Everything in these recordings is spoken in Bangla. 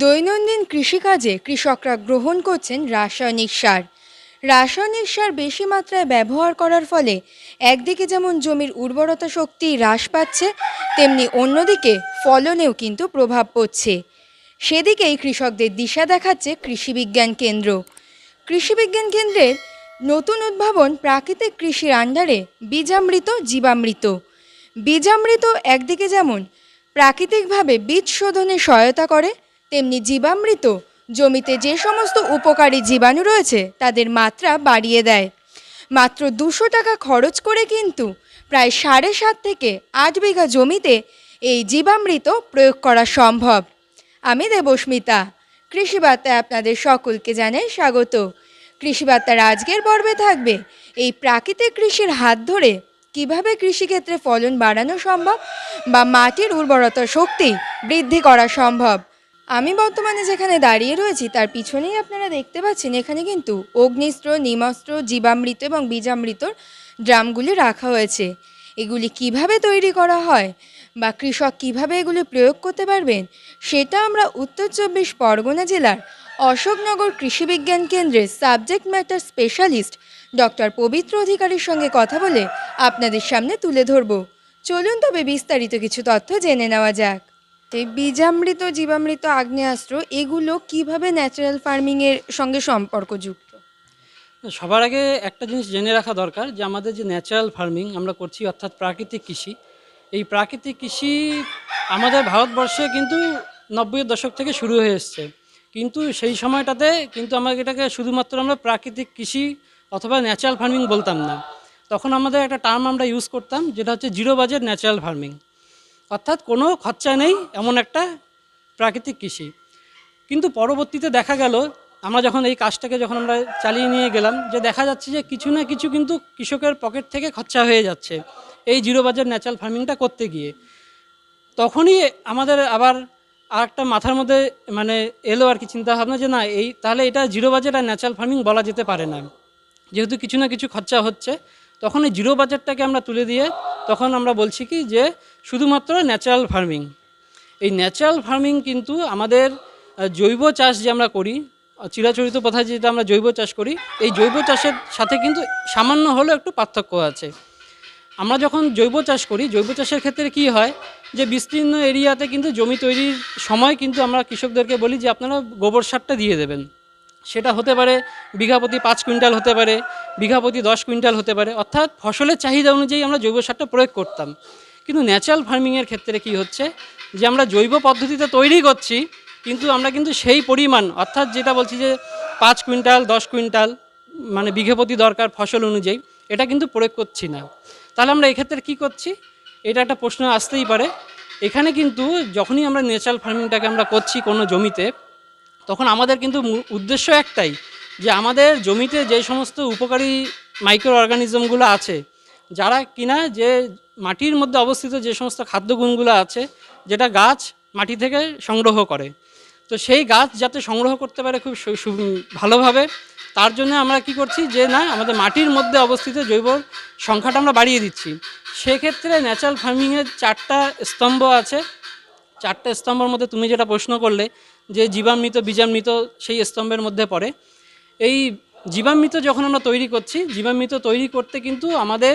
দৈনন্দিন কৃষিকাজে কৃষকরা গ্রহণ করছেন রাসায়নিক সার। রাসায়নিক সার বেশি মাত্রায় ব্যবহার করার ফলে একদিকে যেমন জমির উর্বরতা শক্তি হ্রাস পাচ্ছে, তেমনি অন্যদিকে ফলনেও কিন্তু প্রভাব পড়ছে। সেদিকেই কৃষকদের দিশা দেখাচ্ছে কৃষিবিজ্ঞান কেন্দ্র। কৃষিবিজ্ঞান কেন্দ্রের নতুন উদ্ভাবন প্রাকৃতিক কৃষির আন্ডারে বীজামৃত, জীবামৃত। বীজামৃত একদিকে যেমন প্রাকৃতিকভাবে বীজ শোধনে সহায়তা করে তেমনি জীবামৃত। জমিতে যে সমস্ত উপকারী জীবাণু রয়েছে, তাদের মাত্রা বাড়িয়ে দেয়। মাত্র দুশো টাকা খরচ করে কিন্তু প্রায় সাড়ে সাত থেকে আট বিঘা জমিতে এই জীবামৃত প্রয়োগ করা সম্ভব। আমি দেবস্মিতা। কৃষি বার্তায় আপনাদের সকলকে জানাই স্বাগত। কৃষি বার্তার আজকের পর্বে থাকবে এই প্রাকৃতিক কৃষির হাত ধরে কীভাবে কৃষিক্ষেত্রে ফলন বাড়ানো সম্ভব বা মাটির উর্বরতা শক্তি বৃদ্ধি করা সম্ভব। আমি বর্তমানে যেখানে দাঁড়িয়ে রয়েছি, তার পিছনেই আপনারা দেখতে পাচ্ছেন, এখানে কিন্তু অগ্নিস্ত্র, নিমস্ত্র, জীবামৃত এবং বীজামৃতর ড্রামগুলি রাখা হয়েছে। এগুলি কীভাবে তৈরি করা হয় বা কৃষক কীভাবে এগুলি প্রয়োগ করতে পারবেন, সেটা আমরা উত্তর চব্বিশ পরগনা জেলার অশোকনগর কৃষি বিজ্ঞান কেন্দ্রের সাবজেক্ট ম্যাটার স্পেশালিস্ট ডক্টর পবিত্র অধিকারীর সঙ্গে কথা বলে আপনাদের সামনে তুলে ধরব। চলুন তবে বিস্তারিত কিছু তথ্য জেনে নেওয়া যাক। এই বীজামৃত, জীবামৃত, আগ্নেয়াস্ত্র, এগুলো কীভাবে ন্যাচারাল ফার্মিংয়ের সঙ্গে সম্পর্কযুক্ত? সবার আগে একটা জিনিস জেনে রাখা দরকার যে আমাদের যে ন্যাচারাল ফার্মিং আমরা করছি অর্থাৎ প্রাকৃতিক কৃষি, এই প্রাকৃতিক কৃষি আমাদের ভারতবর্ষে কিন্তু নব্বইয়ের দশক থেকে শুরু হয়ে এসছে। কিন্তু সেই সময়টাতে কিন্তু আমরা এটাকে শুধুমাত্র আমরা প্রাকৃতিক কৃষি অথবা ন্যাচারাল ফার্মিং বলতাম না। তখন আমাদের একটা টার্ম আমরা ইউজ করতাম, যেটা হচ্ছে জিরো বাজেট ন্যাচারাল ফার্মিং অর্থাৎ কোনো খরচা নেই এমন একটা প্রাকৃতিক কৃষি। কিন্তু পরবর্তীতে দেখা গেল, আমরা যখন এই কাজটাকে যখন আমরা চালিয়ে নিয়ে গেলাম, যে দেখা যাচ্ছে যে কিছু না কিছু কিন্তু কৃষকের পকেট থেকে খরচা হয়ে যাচ্ছে এই জিরো বাজার ন্যাচারাল ফার্মিংটা করতে গিয়ে। তখনই আমাদের আবার আর একটা মাথার মধ্যে মানে এলো আর কি চিন্তা ভাবনা যে না, এই তাহলে এটা জিরো বাজেট আর ন্যাচারাল ফার্মিং বলা যেতে পারে না। যেহেতু কিছু না কিছু খরচা হচ্ছে তখন এই জিরো বাজেটটাকে আমরা তুলে দিয়ে তখন আমরা বলছি কি যে শুধুমাত্র ন্যাচারাল ফার্মিং এই ন্যাচারাল ফার্মিং কিন্তু আমাদের জৈব চাষ যে আমরা করি চিরাচরিত পথায় যেটা আমরা জৈব চাষ করি, এই জৈব চাষের সাথে কিন্তু সামান্য হলেও একটু পার্থক্য আছে। আমরা যখন জৈব চাষ করি, জৈব চাষের ক্ষেত্রে কি হয় যে বিস্তীর্ণ এরিয়াতে কিন্তু জমি তৈরির সময় কিন্তু আমরা কৃষকদেরকে বলি যে আপনারা গোবর সারটা দিয়ে দেবেন। সেটা হতে পারে বিঘাপতি পাঁচ কুইন্টাল হতে পারে বিঘাপতি দশ কুইন্টাল হতে পারে। অর্থাৎ ফসলের চাহিদা অনুযায়ী আমরা জৈব সারটা প্রয়োগ করতাম। কিন্তু ন্যাচারাল ফার্মিংয়ের ক্ষেত্রে কি হচ্ছে? যে আমরা জৈব পদ্ধতিতে তৈরি করছি, কিন্তু আমরা কিন্তু সেই পরিমাণ, অর্থাৎ যেটা বলছি যে পাঁচ কুইন্টাল, দশ কুইন্টাল মানে বিঘেপতি দরকার ফসল অনুযায়ী, এটা কিন্তু প্রয়োগ করছি না। তাহলে আমরা এক্ষেত্রে কি করছি? এটা একটা প্রশ্ন আসতেই পারে। এখানে কিন্তু যখনই আমরা ন্যাচারাল ফার্মিংটাকে আমরা করছি কোনো জমিতে তখন আমাদের কিন্তু উদ্দেশ্য একটাই যে আমাদের জমিতে যে সমস্ত উপকারী মাইক্রো অর্গানিজমগুলো আছে, যারা কিনা যে মাটির মধ্যে অবস্থিত যে সমস্ত খাদ্যগুণগুলো আছে, যেটা গাছ মাটি থেকে সংগ্রহ করে। তো সেই গাছ যাতে সংগ্রহ করতে পারে খুব ভালোভাবে, তার জন্য আমরা কি করছি যে না, আমাদের মাটির মধ্যে অবস্থিত জৈব সংখ্যাটা আমরা বাড়িয়ে দিচ্ছি। সেক্ষেত্রে ন্যাচারাল ফার্মিংয়ের চারটা স্তম্ভ আছে। চারটে স্তম্ভের মধ্যে তুমি যেটা প্রশ্ন করলে যে জীবামৃত, বীজামৃত সেই স্তম্ভের মধ্যে পড়ে। এই জীবামৃত যখন আমরা তৈরি করছি, জীবামৃত তৈরি করতে কিন্তু আমাদের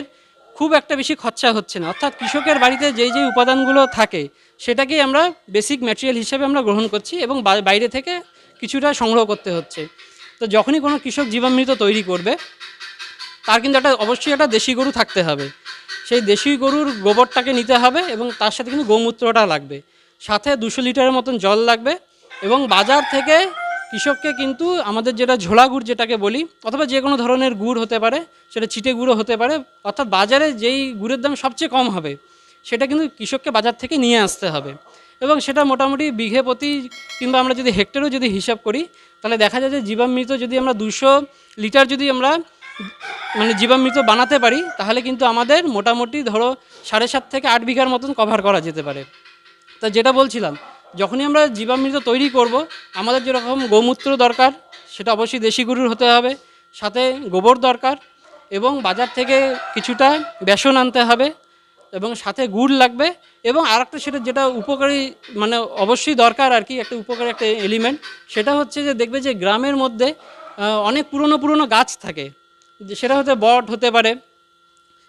খুব একটা বেশি খরচা হচ্ছে না। অর্থাৎ কৃষকের বাড়িতে যেই যেই উপাদানগুলো থাকে, সেটাকেই আমরা বেসিক ম্যাটেরিয়াল হিসেবে আমরা গ্রহণ করছি এবং বাইরে থেকে কিছুটা সংগ্রহ করতে হচ্ছে। তো যখনই কোনো কৃষক জীবামৃত তৈরি করবে, তার কিন্তু একটা অবশ্যই একটা দেশি গরু থাকতে হবে। সেই দেশি গরুর গোবরটাকে নিতে হবে এবং তার সাথে কিন্তু গোমূত্রটা লাগবে। সাথে দুশো লিটারের মতন জল লাগবে এবং বাজার থেকে কৃষককে কিন্তু আমাদের যেটা ঝোলা গুড় যেটাকে বলি, অথবা যে কোনো ধরনের গুড় হতে পারে, সেটা চিটে গুঁড়ো হতে পারে, অর্থাৎ বাজারে যেই গুড়ের দাম সবচেয়ে কম হবে, সেটা কিন্তু কৃষককে বাজার থেকে নিয়ে আসতে হবে। এবং সেটা মোটামুটি বিঘে প্রতি কিংবা আমরা যদি হেক্টরেও যদি হিসাব করি, তাহলে দেখা যায় যে জীবামৃত যদি আমরা দুশো লিটার যদি আমরা মানে জীবামৃত বানাতে পারি, তাহলে কিন্তু আমাদের মোটামুটি ধরো সাড়ে সাত থেকে আট বিঘার মতন কভার করা যেতে পারে। তা যেটা বলছিলাম যখনই আমরা জীবামৃত তৈরি করব, আমাদের যেরকম গোমূত্র দরকার, সেটা অবশ্যই দেশি গরুর হতে হবে, সাথে গোবর দরকার এবং বাজার থেকে কিছুটা বেসন আনতে হবে এবং সাথে গুড় লাগবে এবং আর একটা সেটা যেটা উপকারী মানে অবশ্যই দরকার আর কি, একটা উপকারী একটা এলিমেন্ট সেটা হচ্ছে যে দেখবে যে গ্রামের মধ্যে অনেক পুরনো পুরনো গাছ থাকে। সেটা হতে বট হতে পারে।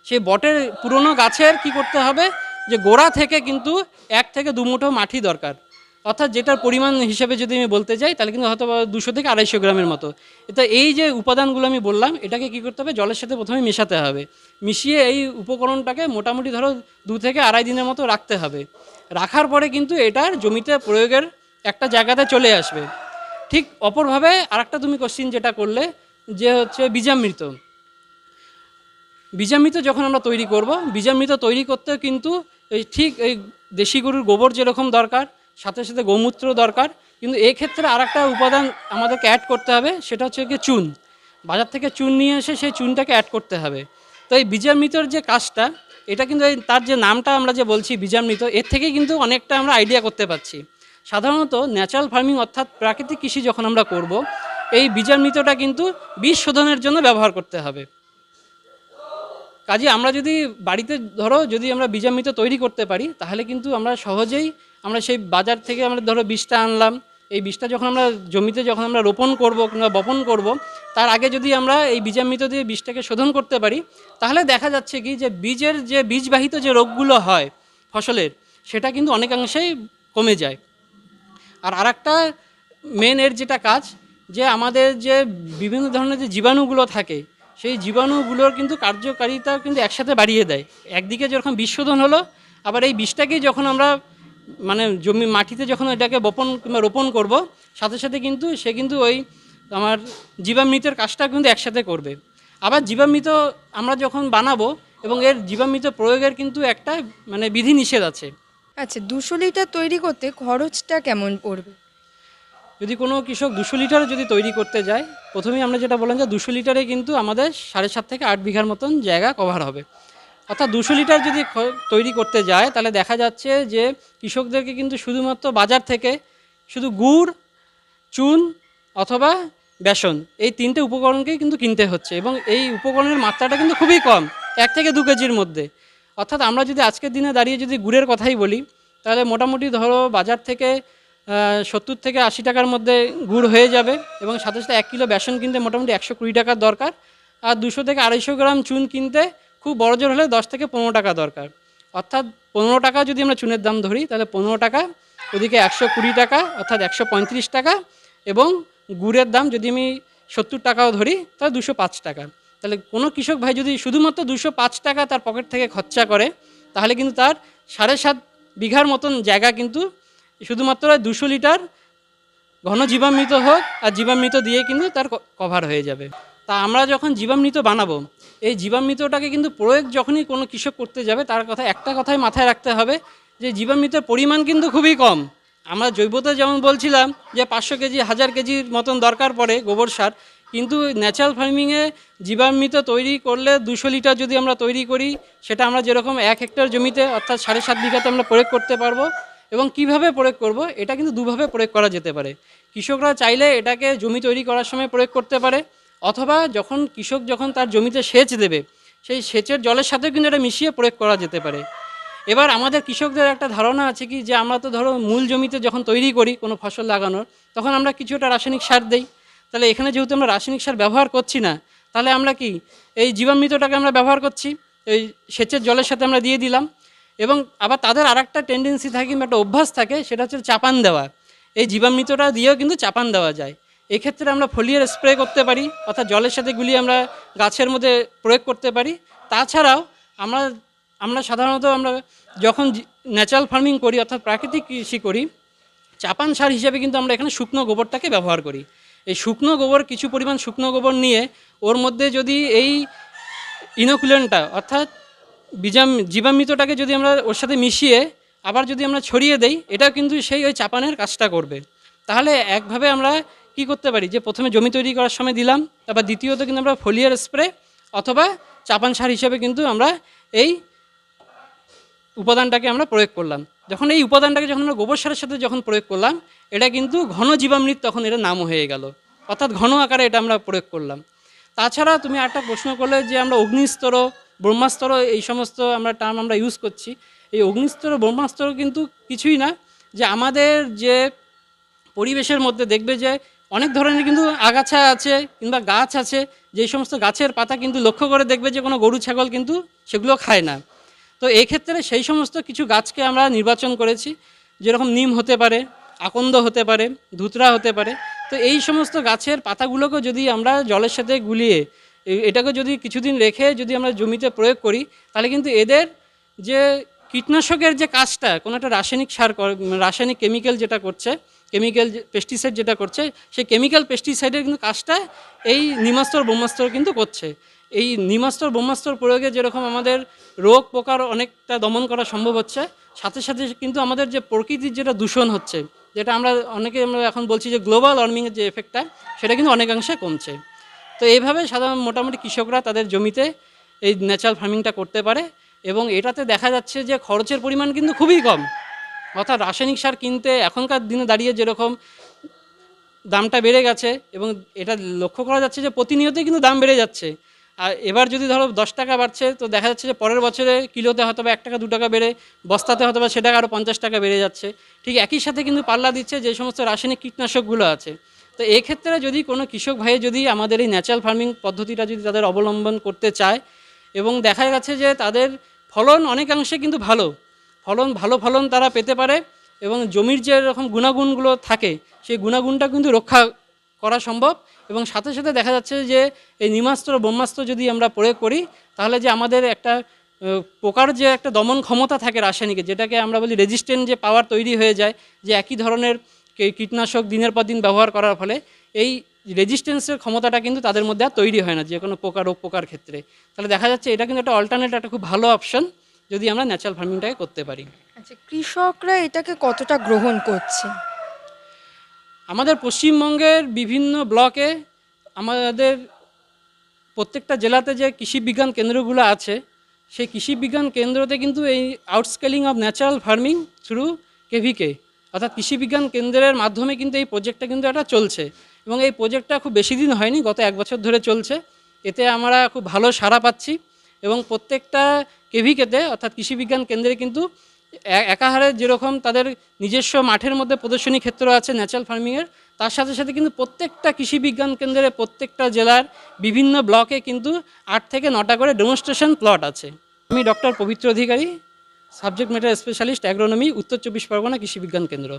সেই বটের পুরনো গাছের কি করতে হবে? যে গোড়া থেকে কিন্তু এক থেকে দু মুঠো মাটি দরকার। অর্থাৎ যেটার পরিমাণ হিসেবে যদি আমি বলতে যাই, তাহলে কিন্তু হয়তো দুশো থেকে আড়াইশো গ্রামের মতো। তো এই যে উপাদানগুলো আমি বললাম, এটাকে কি করতে হবে? জলের সাথে প্রথমে মেশাতে হবে। মিশিয়ে এই উপকরণটাকে মোটামুটি ধরো দু থেকে আড়াই দিনের মতো রাখতে হবে। রাখার পরে কিন্তু এটার জমিতে প্রয়োগের একটা জায়গাতে চলে আসবে। ঠিক অপরভাবে আরেকটা তুমি কোশ্চিন যেটা করলে, যে হচ্ছে বীজামৃত। বীজামৃত যখন আমরা তৈরি করব, বীজামৃত তৈরি করতে কিন্তু এই ঠিক এই দেশি গরুর গোবর যেরকম দরকার সাথে সাথে গোমূত্র দরকার। কিন্তু এক্ষেত্রে ক্ষেত্রে আর একটা উপাদান আমাদেরকে অ্যাড করতে হবে, সেটা হচ্ছে গিয়ে চুন। বাজার থেকে চুন নিয়ে এসে সেই চুনটাকে অ্যাড করতে হবে। তো এই বীজামৃতর যে কাজটা, এটা কিন্তু তার যে নামটা আমরা যে বলছি বীজামৃত, এর থেকেই কিন্তু অনেকটা আমরা আইডিয়া করতে পারছি। সাধারণত ন্যাচারাল ফার্মিং অর্থাৎ প্রাকৃতিক কৃষি যখন আমরা করব, এই বীজামৃতটা কিন্তু বীজ শোধনের জন্য ব্যবহার করতে হবে। কাজে আমরা যদি বাড়িতে ধরো যদি আমরা বীজামৃত তৈরি করতে পারি, তাহলে কিন্তু আমরা সহজেই আমরা সেই বাজার থেকে আমরা ধরো বীজটা আনলাম। এই বীজটা যখন আমরা জমিতে যখন আমরা রোপণ করব কিংবা বপন করব, তার আগে যদি আমরা এই বীজামৃত দিয়ে বীজটাকে শোধন করতে পারি, তাহলে দেখা যাচ্ছে কি যে বীজের যে বীজবাহিত যে রোগগুলো হয় ফসলের, সেটা কিন্তু অনেকাংশেই কমে যায়। আর আরেকটা মেন এর যেটা কাজ, যে আমাদের যে বিভিন্ন ধরনের যে জীবাণুগুলো থাকে, সেই জীবাণুগুলোর কিন্তু কার্যকারিতা কিন্তু একসাথে বাড়িয়ে দেয়। একদিকে যেরকম বিষ শোধন হলো, আবার এই বিষটাকেই যখন আমরা মানে জমি মাটিতে যখন এটাকে বপন কিংবা রোপণ করব সাথে সাথে কিন্তু সে কিন্তু ওই আমার জীবামৃতের কাজটা কিন্তু একসাথে করবে। আবার জীবামৃত আমরা যখন বানাবো এবং এর জীবামৃত প্রয়োগের কিন্তু একটা মানে বিধিনিষেধ আছে। আচ্ছা দুশো লিটার তৈরি করতে খরচটা কেমন পড়বে? যদি কোনো কৃষক দুশো লিটার যদি তৈরি করতে যায় প্রথমেই আমরা যেটা বললাম যে দুশো লিটারে কিন্তু আমাদের সাড়ে সাত থেকে আট বিঘার মতন জায়গা কভার হবে। অর্থাৎ দুশো লিটার যদি তৈরি করতে যায়, তাহলে দেখা যাচ্ছে যে কৃষকদেরকে কিন্তু শুধুমাত্র বাজার থেকে শুধু গুড়, চুন অথবা বেসন এই তিনটে উপকরণকেই কিন্তু কিনতে হচ্ছে এবং এই উপকরণের মাত্রাটা কিন্তু খুবই কম, এক থেকে দু কেজির মধ্যে। অর্থাৎ আমরা যদি আজকের দিনে দাঁড়িয়ে যদি গুড়ের কথাই বলি, তাহলে মোটামুটি ধরো বাজার থেকে সত্তর থেকে আশি টাকার মধ্যে গুড় হয়ে যাবে এবং সাথে সাথে এক কিলো বেসন কিনতে মোটামুটি একশো কুড়ি টাকার দরকার। আর দুশো থেকে আড়াইশো গ্রাম চুন কিনতে খুব বড় জোর হলে দশ থেকে পনেরো টাকা দরকার। অর্থাৎ পনেরো টাকা যদি আমরা চুনের দাম ধরি, তাহলে পনেরো টাকা, ওদিকে একশো কুড়ি টাকা, অর্থাৎ একশো পঁয়ত্রিশ টাকা এবং গুড়ের দাম যদি আমি সত্তর টাকাও ধরি, তাহলে দুশো পাঁচ টাকা। তাহলে কোনো কৃষক ভাই যদি শুধুমাত্র দুশো পাঁচ টাকা তার পকেট থেকে খরচা করে, তাহলে কিন্তু তার সাড়ে সাত বিঘার মতন জায়গা কিন্তু শুধুমাত্র দুশো লিটার ঘন জীবামৃত হোক আর জীবামৃত দিয়ে কিন্তু তার কভার হয়ে যাবে। তা আমরা যখন জীবামৃত বানাবো এই জীবামৃতটাকে কিন্তু প্রয়োগ যখনই কোনো কৃষক করতে যাবে, তার কথা একটা কথাই মাথায় রাখতে হবে যে জীবামৃতের পরিমাণ কিন্তু খুবই কম। আমরা জৈবতে যেমন বলছিলাম যে পাঁচশো কেজি, হাজার কেজির মতন দরকার পড়ে গোবর সার, কিন্তু ন্যাচারাল ফার্মিংয়ে জীবামৃত তৈরি করলে দুশো লিটার যদি আমরা তৈরি করি, সেটা আমরা যেরকম এক হেক্টর জমিতে অর্থাৎ সাড়ে সাত বিঘাতে আমরা প্রয়োগ করতে পারব। এবং কীভাবে প্রয়োগ করব, এটা কিন্তু দুভাবে প্রয়োগ করা যেতে পারে। কৃষকরা চাইলে এটাকে জমি তৈরি করার সময় প্রয়োগ করতে পারে। অথবা যখন কৃষক যখন তার জমিতে সেচ দেবে, সেই সেচের জলের সাথেও কিন্তু এটা মিশিয়ে প্রয়োগ করা যেতে পারে। এবার আমাদের কৃষকদের একটা ধারণা আছে কি, যে আমরা তো ধরো মূল জমিতে যখন তৈরি করি কোনো ফসল লাগানোর, তখন আমরা কিছুটা রাসায়নিক সার দেই। তাহলে এখানে যেহেতু আমরা রাসায়নিক সার ব্যবহার করছি না, তাহলে আমরা কি, এই জীবামৃতটাকে আমরা ব্যবহার করছি, এই সেচের জলের সাথে আমরা দিয়ে দিলাম। এবং আবার তাদের আর একটা টেন্ডেন্সি থাকে, কিংবা একটা অভ্যাস থাকে, সেটা হচ্ছে চাপান দেওয়া। এই জীবামৃতটা দিয়েও কিন্তু চাপান দেওয়া যায়। এক্ষেত্রে আমরা ফলিয়ার স্প্রে করতে পারি, অর্থাৎ জলের সাথে গুলিয়ে আমরা গাছের মধ্যে প্রয়োগ করতে পারি। তাছাড়াও আমরা আমরা সাধারণত আমরা যখন ন্যাচারাল ফার্মিং করি, অর্থাৎ প্রাকৃতিক কৃষি করি, চাপান সার হিসেবে কিন্তু আমরা এখানে শুকনো গোবরটাকে ব্যবহার করি। এই শুকনো গোবর, কিছু পরিমাণ শুকনো গোবর নিয়ে ওর মধ্যে যদি এই ইনোকুলেন্টটা অর্থাৎ বীজাম, জীবামৃতটাকে যদি আমরা ওর সাথে মিশিয়ে আবার যদি আমরা ছড়িয়ে দেই এটা কিন্তু সেই ওই চাপানের কাজটা করবে। তাহলে একভাবে আমরা কি করতে পারি? যে প্রথমে জমি তৈরি করার সময় দিলাম, তারপর দ্বিতীয়ত কিন্তু আমরা ফলিয়ার স্প্রে অথবা চাপান সার হিসেবে কিন্তু আমরা এই উপাদানটাকে আমরা প্রয়োগ করলাম। যখন এই উপাদানটাকে যখন আমরা গোবর সারের সাথে যখন প্রয়োগ করলাম, এটা কিন্তু ঘন জীবামৃত তখন এটা নাম হয়ে গেল। অর্থাৎ ঘন আকারে এটা আমরা প্রয়োগ করলাম। তাছাড়া তুমি একটা প্রশ্ন করলে যে আমরা অগ্নিস্তর, ব্রহ্মাস্তর এই সমস্ত আমরা টার্ম আমরা ইউজ করছি। এই অগ্নিস্তর, ব্রহ্মাস্তর কিন্তু কিছুই না। যে আমাদের যে পরিবেশের মধ্যে দেখবে যে অনেক ধরনের কিন্তু আগাছা আছে কিংবা গাছ আছে যেই সমস্ত গাছের পাতা কিন্তু লক্ষ্য করে দেখবে যে কোনো গরু, ছাগল কিন্তু সেগুলো খায় না। তো এই ক্ষেত্রে সেই সমস্ত কিছু গাছকে আমরা নির্বাচন করেছি, যেরকম নিম হতে পারে, আকন্দ হতে পারে, ধুতরা হতে পারে। তো এই সমস্ত গাছের পাতাগুলোকে যদি আমরা জলের সাথে গুলিয়ে এটাকে যদি কিছুদিন রেখে যদি আমরা জমিতে প্রয়োগ করি, তাহলে কিন্তু এদের যে কীটনাশকের যে কাজটা, কোনো একটা রাসায়নিক সার রাসায়নিক কেমিক্যাল যেটা করছে কেমিক্যাল পেস্টিসাইড যেটা করছে, সেই কেমিক্যাল পেস্টিসাইডের কিন্তু কাজটা এই নিমাস্তর ব্রহ্মাস্ত্র কিন্তু করছে। এই নিমাস্তর ব্রহ্মাস্ত্র প্রয়োগে যেরকম আমাদের রোগ পোকার অনেকটা দমন করা সম্ভব হচ্ছে, সাথে সাথে কিন্তু আমাদের যে প্রকৃতির যেটা দূষণ হচ্ছে, যেটা আমরা অনেকে আমরা এখন বলছি যে গ্লোবাল ওয়ার্মিংয়ের যে এফেক্টটা সেটা কিন্তু অনেকাংশে কমছে। তো এইভাবে সাধারণ মোটামুটি কৃষকরা তাদের জমিতে এই ন্যাচারাল ফার্মিংটা করতে পারে এবং এটাতে দেখা যাচ্ছে যে খরচের পরিমাণ কিন্তু খুবই কম। অর্থাৎ রাসায়নিক সার কিনতে এখনকার দিনে দাঁড়িয়ে যেরকম দামটা বেড়ে গেছে এবং এটা লক্ষ্য করা যাচ্ছে যে প্রতিনিয়তই কিন্তু দাম বেড়ে যাচ্ছে। আর এবার যদি ধরো দশ টাকা বাড়ছে, তো দেখা যাচ্ছে যে পরের বছরে কিলোতে হয়তো বা এক টাকা, দু টাকা বেড়ে, বস্তাতে হয়তো বা সেটাকে আরও পঞ্চাশ টাকা বেড়ে যাচ্ছে। ঠিক একই সাথে কিন্তু পাল্লা দিচ্ছে যে সমস্ত রাসায়নিক কীটনাশকগুলো আছে। তো এক্ষেত্রে যদি কোনো কৃষক ভাইয়ে যদি আমাদের এই ন্যাচারাল ফার্মিং পদ্ধতিটা যদি তাদের অবলম্বন করতে চায় এবং দেখা গেছে যে তাদের ফলন অনেকাংশে কিন্তু ভালো ফলন, ভালো ফলন তারা পেতে পারে এবং জমির যে রকম গুণাগুণগুলো থাকে, সেই গুণাগুণটা কিন্তু রক্ষা করা সম্ভব। এবং সাথে সাথে দেখা যাচ্ছে যে এই নিমাস্ত্র, ব্রহ্মাস্ত্র যদি আমরা প্রয়োগ করি, তাহলে যে আমাদের একটা পোকার যে একটা দমন ক্ষমতা থাকে রাসায়নিকের যেটাকে আমরা বলি রেজিস্ট্যান্ট যে পাওয়ার তৈরি হয়ে যায়, যে একই ধরনের কীটনাশক দিনের পর দিন ব্যবহার করার ফলে, এই রেজিস্ট্যান্সের ক্ষমতাটা কিন্তু তাদের মধ্যে আর তৈরি হয় না, যে কোনো পোকা, রোগ পোকার ক্ষেত্রে। তাহলে দেখা যাচ্ছে এটা কিন্তু একটা অল্টারনেট একটা খুব ভালো অপশন যদি আমরা ন্যাচারাল ফার্মিংটাকে করতে পারি। আচ্ছা কৃষকরা এটাকে কতটা গ্রহণ করছে? আমাদের পশ্চিমবঙ্গের বিভিন্ন ব্লকে আমাদের প্রত্যেকটা জেলাতে যে কৃষি বিজ্ঞান কেন্দ্রগুলো আছে সেই কৃষি বিজ্ঞান কেন্দ্রতে কিন্তু এই outscaling of natural farming through KVK অর্থাৎ কৃষি বিজ্ঞান কেন্দ্রের মাধ্যমে কিন্তু এই প্রজেক্টটা কিন্তু এটা চলছে। এবং এই প্রজেক্টটা খুব বেশি দিন হয়নি গত এক বছর ধরে চলছে। এতে আমরা খুব ভালো সাড়া পাচ্ছি। এবং প্রত্যেকটা কেভিকেতে অর্থাৎ কৃষি বিজ্ঞান কেন্দ্রে কিন্তু একাহারে যেরকম তাদের নিজস্ব মাঠের মধ্যে প্রদর্শনী ক্ষেত্র আছে ন্যাচারাল ফার্মিংয়ের, তার সাথে সাথে কিন্তু প্রত্যেকটা কৃষি বিজ্ঞান কেন্দ্রে প্রত্যেকটা জেলার বিভিন্ন ব্লকে কিন্তু আট থেকে নটা করে ডেমনস্ট্রেশন প্লট আছে। আমি doctor Pabitra Adhikari subject matter specialist agronomy উত্তর চব্বিশ পরগনা কৃষি বিজ্ঞান কেন্দ্র।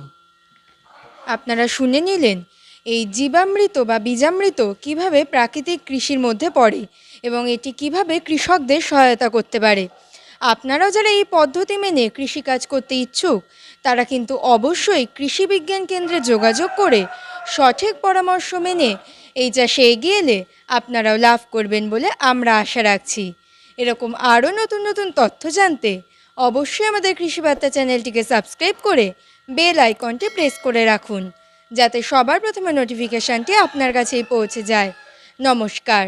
আপনারা শুনে নিলেন, এই জীবামৃত বা বীজামৃত কীভাবে প্রাকৃতিক কৃষির মধ্যে পড়ে? এবং এটি কীভাবে কৃষকদের সহায়তা করতে পারে? আপনারাও যারা এই পদ্ধতি মেনে কৃষিকাজ করতে ইচ্ছুক, তারা কিন্তু অবশ্যই কৃষি বিজ্ঞান কেন্দ্রে যোগাযোগ করে সঠিক পরামর্শ মেনে এই চাষে এগিয়ে এলে আপনারাও লাভ করবেন বলে আমরা আশা রাখছি। এরকম আরও নতুন নতুন তথ্য জানতে অবশ্যই আমাদের কৃষিবার্তা চ্যানেলটিকে সাবস্ক্রাইব করে বেল আইকনটি প্রেস করে রাখুন, যাতে সবার প্রথমে নোটিফিকেশানটি আপনার কাছেই পৌঁছে যায়। নমস্কার।